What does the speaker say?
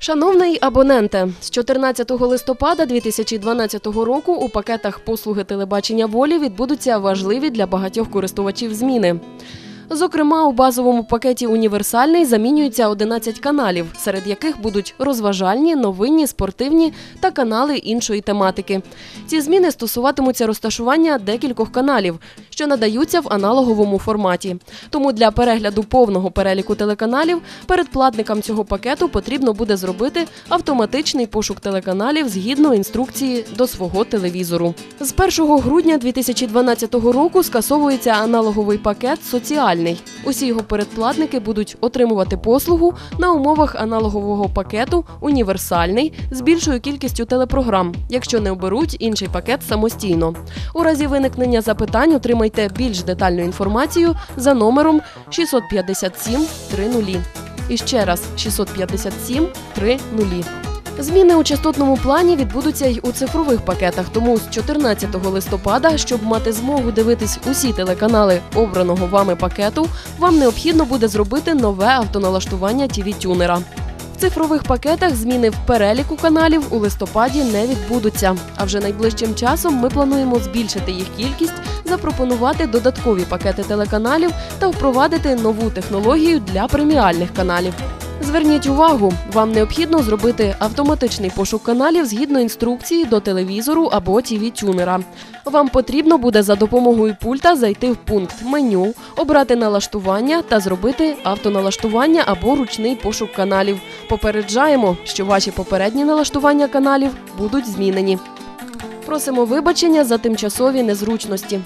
Шановний абоненте, з 14 листопада 2012 року у пакетах послуги телебачення волі відбудуться важливі для багатьох користувачів зміни. Зокрема, у базовому пакеті універсальний замінюється 11 каналів, серед яких будуть розважальні, новинні, спортивні та канали іншої тематики. Ці зміни стосуватимуться розташування декількох каналів, що надаються в аналоговому форматі. Тому для перегляду повного переліку телеканалів передплатникам цього пакету потрібно буде зробити автоматичний пошук телеканалів згідно інструкції до свого телевізору. З 1 грудня 2012 року скасовується аналоговий пакет соціальний. Усі його передплатники будуть отримувати послугу на умовах аналогового пакету універсальний з більшою кількістю телепрограм, якщо не оберуть інший пакет самостійно. У разі виникнення запитань отримайте більш детальну інформацію за номером 657 30. І ще раз 657 30. Зміни у частотному плані відбудуться й у цифрових пакетах. Тому з 14 листопада, щоб мати змогу дивитись усі телеканали обраного вами пакету, вам необхідно буде зробити нове автоналаштування tv тюнера В цифрових пакетах зміни в переліку каналів у листопаді не відбудуться. А вже найближчим часом ми плануємо збільшити їх кількість, запропонувати додаткові пакети телеканалів та впровадити нову технологію для преміальних каналів. Зверніть увагу, вам необхідно зробити автоматичний пошук каналів згідно інструкції до телевізору або tv тюнера Вам потрібно буде за допомогою пульта зайти в пункт меню, обрати налаштування та зробити автоналаштування або ручний пошук каналів. Попереджаємо, що ваші попередні налаштування каналів будуть змінені. Просимо вибачення за тимчасові незручності.